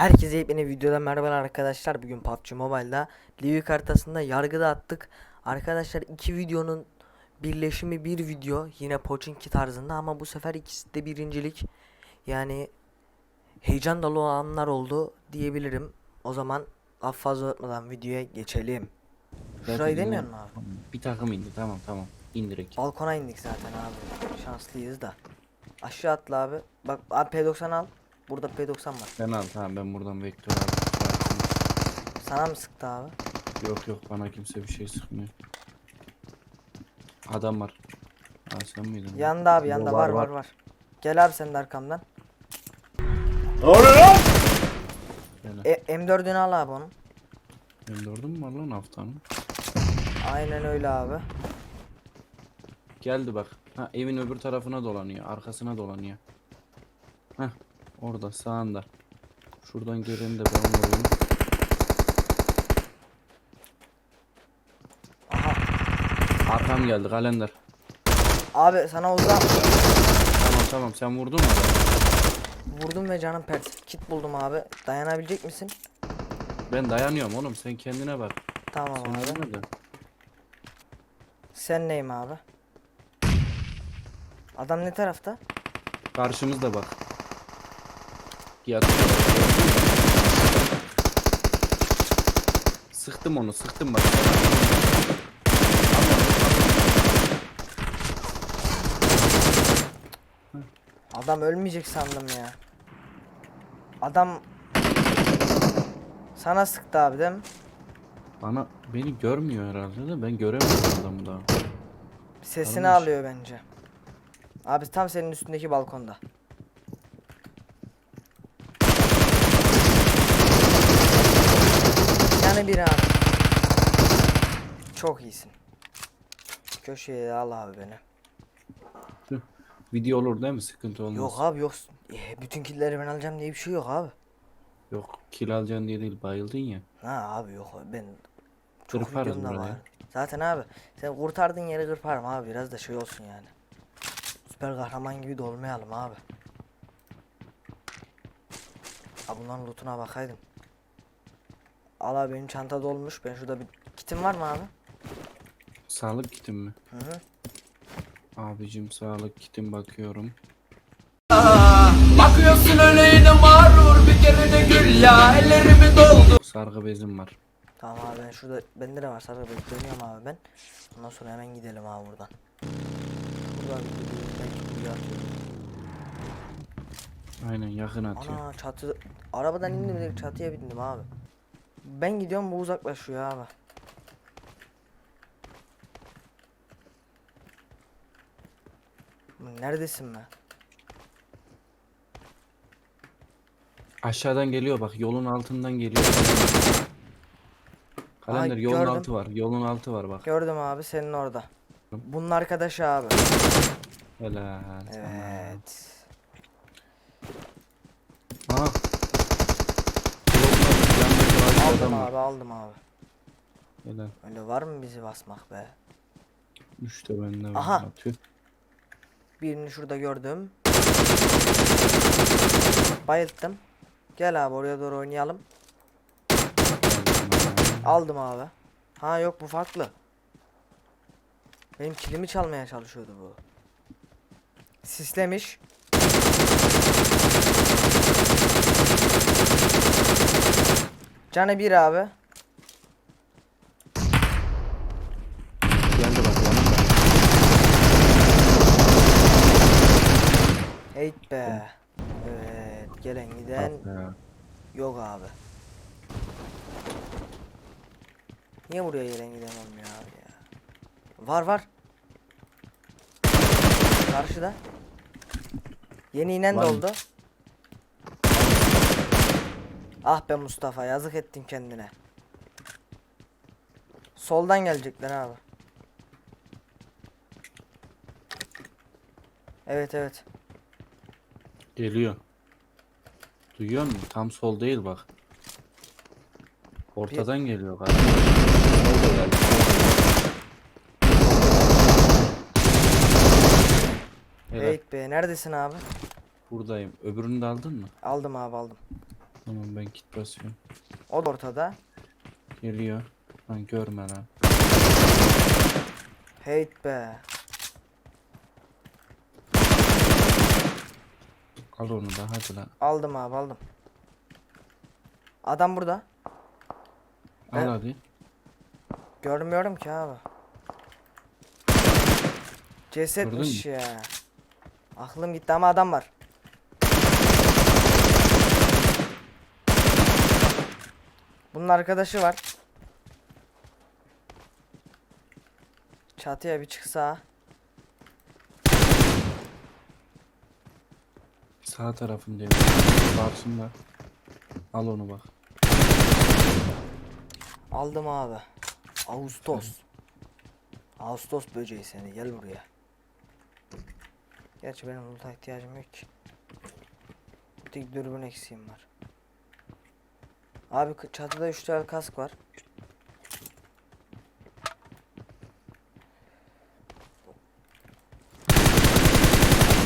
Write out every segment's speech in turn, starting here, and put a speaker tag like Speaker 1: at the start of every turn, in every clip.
Speaker 1: Herkese yepyeni videoda merhabalar arkadaşlar. Bugün PUBG Mobile'da Livik haritasında yargıda attık. Arkadaşlar iki videonun birleşimi bir video. Yine Pochinki tarzında ama bu sefer ikisi de birincilik. Yani heyecan dolu anlar oldu diyebilirim. O zaman laf fazla uzatmadan videoya geçelim. Şurayı
Speaker 2: Zaten
Speaker 1: demiyor
Speaker 2: yine-
Speaker 1: musun abi?
Speaker 2: Bir takım indi tamam tamam. İndirek.
Speaker 1: Balkona indik zaten abi. Şanslıyız da. Aşağı atla abi. Bak abi P90 al. Burada P90 var.
Speaker 2: Ben al tamam ben buradan vektör al.
Speaker 1: Sana mı sıktı abi?
Speaker 2: Yok yok bana kimse bir şey sıkmıyor. Adam var. Ha sen miydin?
Speaker 1: Yanda abi yanda var var var. Gel abi sen de arkamdan.
Speaker 2: Gel.
Speaker 1: E, M4'ünü al abi onun.
Speaker 2: Ben gördün mü var lan haftanın?
Speaker 1: Aynen öyle abi.
Speaker 2: Geldi bak. Ha evin öbür tarafına dolanıyor. Arkasına dolanıyor. Heh orada sağında. Şuradan geleni de ben vurayım.
Speaker 1: Aha.
Speaker 2: Arkam geldi kalender.
Speaker 1: Abi sana uzak
Speaker 2: Tamam tamam sen vurdun mu
Speaker 1: vurdum ve canım pert. Kit buldum abi. Dayanabilecek misin?
Speaker 2: Ben dayanıyorum oğlum sen kendine bak.
Speaker 1: Tamam
Speaker 2: Sen
Speaker 1: abi.
Speaker 2: nerede?
Speaker 1: Sen neyim abi? Adam ne tarafta?
Speaker 2: Karşımızda bak. Sıktım onu, sıktım bak.
Speaker 1: Adam ölmeyecek sandım ya. Adam sana sıktı abi değil mi?
Speaker 2: Bana beni görmüyor herhalde de ben göremiyorum adamı daha.
Speaker 1: Sesini
Speaker 2: Tanımış.
Speaker 1: alıyor bence. Abi tam senin üstündeki balkonda. Yani bir abi. Çok iyisin. Köşeye al abi beni.
Speaker 2: Video olur değil mi? Sıkıntı olmaz.
Speaker 1: Yok abi yok. Eh, Bütün killeri ben alacağım diye bir şey yok abi.
Speaker 2: Yok, kill alacaksın diye değil bayıldın ya.
Speaker 1: Ha abi yok ben çok
Speaker 2: Kırparız
Speaker 1: videomda var. Zaten abi sen kurtardığın yeri kırparım abi biraz da şey olsun yani. Süper kahraman gibi de olmayalım abi. Ha bunların lootuna bakaydım. Al abi benim çanta dolmuş. Ben şurada bir kitim var mı abi?
Speaker 2: Sağlık kitim mi?
Speaker 1: Hı hı.
Speaker 2: Abicim sağlık kitim bakıyorum.
Speaker 3: Bakıyorsun öyleydi mağrur bir kere de gül ya ellerimi doldu
Speaker 2: Sargı bezim var.
Speaker 1: Tamam abi ben şurada bende de var sarı ben dönüyorum abi ben. Ondan sonra hemen gidelim abi buradan. Buradan gidelim belki buraya atıyorum.
Speaker 2: Aynen yakın atıyor.
Speaker 1: Ana çatı arabadan indim direkt çatıya bindim abi. Ben gidiyorum bu uzaklaşıyor abi. Neredesin be?
Speaker 2: Aşağıdan geliyor bak yolun altından geliyor. Kalender
Speaker 1: Ay,
Speaker 2: yolun
Speaker 1: gördüm.
Speaker 2: altı var. Yolun altı var bak.
Speaker 1: Gördüm abi senin orada. Bunun arkadaşı abi.
Speaker 2: Helal.
Speaker 1: Evet.
Speaker 2: Aha.
Speaker 1: Aldım abi aldım abi.
Speaker 2: Helal.
Speaker 1: Öyle var mı bizi basmak be?
Speaker 2: Üçte bende var.
Speaker 1: Aha.
Speaker 2: Atıyor.
Speaker 1: Birini şurada gördüm. Bayılttım. Gel abi oraya doğru oynayalım. Aldım abi. Ha yok bu farklı. Benim kilimi çalmaya çalışıyordu bu. Sislemiş. Canı bir abi.
Speaker 2: Geldi bak yanımda.
Speaker 1: Heyt be. Evet gelen giden
Speaker 2: ya.
Speaker 1: yok abi. Niye buraya gelen giden olmuyor abi ya? Var var. Karşıda. Yeni inen de
Speaker 2: Var mı?
Speaker 1: oldu. Ah be Mustafa yazık ettin kendine. Soldan gelecekler abi. Evet evet.
Speaker 2: Geliyor. Duyuyor musun? Tam sol değil bak. Ortadan geliyor galiba. Solda geldi.
Speaker 1: Evet be neredesin abi?
Speaker 2: Buradayım. Öbürünü de aldın mı?
Speaker 1: Aldım abi aldım.
Speaker 2: Tamam ben kit basıyorum.
Speaker 1: O da ortada.
Speaker 2: Geliyor. Lan görme lan.
Speaker 1: Hate be.
Speaker 2: Al onu da hadi lan.
Speaker 1: Aldım abi aldım. Adam burada.
Speaker 2: Al
Speaker 1: Ben-
Speaker 2: hadi.
Speaker 1: Görmüyorum ki abi. Cesetmiş ya. Aklım gitti ama adam var. Bunun arkadaşı var. Çatıya bir çıksa.
Speaker 2: Sağ tarafındayım. Karşımda. Al onu bak.
Speaker 1: Aldım abi. Ağustos. Ağustos böceği seni gel buraya. Gerçi benim loot'a ihtiyacım yok ki. Bir tek dürbün eksiğim var. Abi çatıda 3 tane kask var.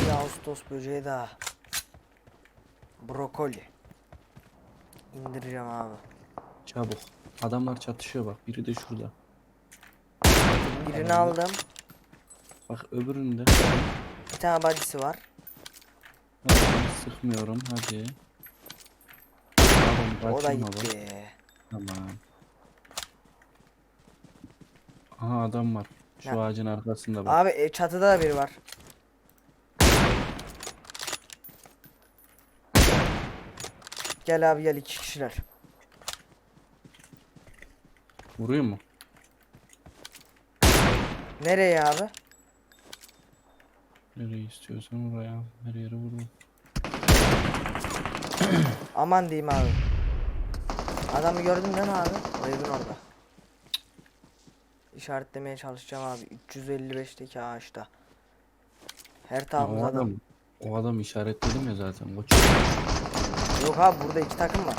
Speaker 1: Bir Ağustos böceği daha. Brokoli. İndireceğim abi.
Speaker 2: Çabuk. Adamlar çatışıyor bak. Biri de şurada.
Speaker 1: Birini aldım.
Speaker 2: Bak öbüründe.
Speaker 1: Bir tane badisi var.
Speaker 2: Hadi, sıkmıyorum hadi.
Speaker 1: O da gitti.
Speaker 2: Tamam. Aha adam var. Şu
Speaker 1: Ya.
Speaker 2: ağacın arkasında bak.
Speaker 1: Abi e, çatıda da biri var. Gel abi gel iki kişiler.
Speaker 2: Vuruyor mu?
Speaker 1: Nereye abi?
Speaker 2: Nereye istiyorsan oraya. al. Her yere vurun.
Speaker 1: Aman diyeyim abi. Adamı gördün değil mi abi? O evin orada. İşaretlemeye çalışacağım abi. 355'teki ağaçta. Her tarafımız adam.
Speaker 2: adam, o adam işaretledim ya zaten. Koç.
Speaker 1: Yok abi burada iki takım var.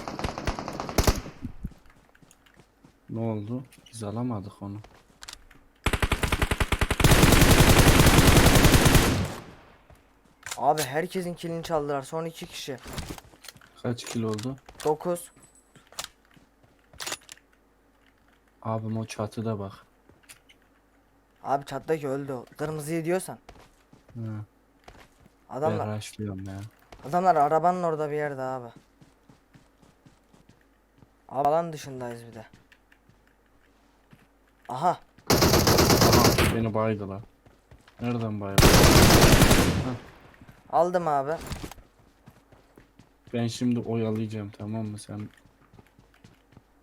Speaker 2: Ne oldu? Biz alamadık onu.
Speaker 1: Abi herkesin kilini çaldılar. Son iki kişi.
Speaker 2: Kaç kilo oldu?
Speaker 1: 9.
Speaker 2: Abim o çatıda bak.
Speaker 1: Abi çattaki öldü o. Kırmızıyı diyorsan.
Speaker 2: Ha,
Speaker 1: Adamlar
Speaker 2: ben rushlıyorum ya.
Speaker 1: Adamlar arabanın orada bir yerde abi. Abi alan dışındayız bir de. Aha.
Speaker 2: Aha, beni baydılar. Nereden baydı?
Speaker 1: Aldım abi.
Speaker 2: Ben şimdi oyalayacağım tamam mı sen?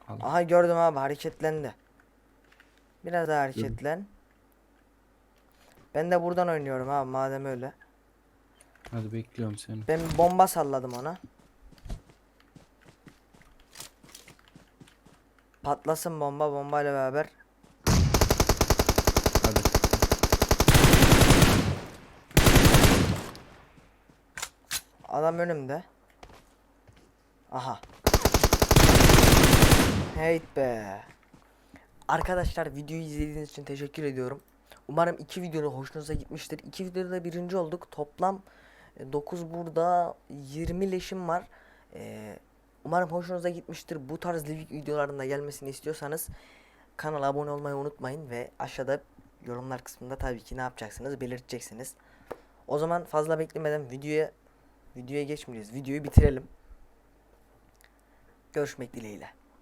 Speaker 1: Aha gördüm abi hareketlendi. Biraz daha hareketlen. Ben de buradan oynuyorum abi madem öyle.
Speaker 2: Hadi bekliyorum seni.
Speaker 1: Ben bomba salladım ona. Patlasın bomba bombayla beraber.
Speaker 2: Hadi.
Speaker 1: Adam önümde. Aha. Heyt be. Arkadaşlar videoyu izlediğiniz için teşekkür ediyorum. Umarım iki videonun hoşunuza gitmiştir. İki videoda da birinci olduk. Toplam 9 burada 20 leşim var. Ee, umarım hoşunuza gitmiştir. Bu tarz Livik videolarında gelmesini istiyorsanız kanala abone olmayı unutmayın ve aşağıda yorumlar kısmında tabii ki ne yapacaksınız belirteceksiniz. O zaman fazla beklemeden videoya videoya geçmeyeceğiz. Videoyu bitirelim. Görüşmek dileğiyle.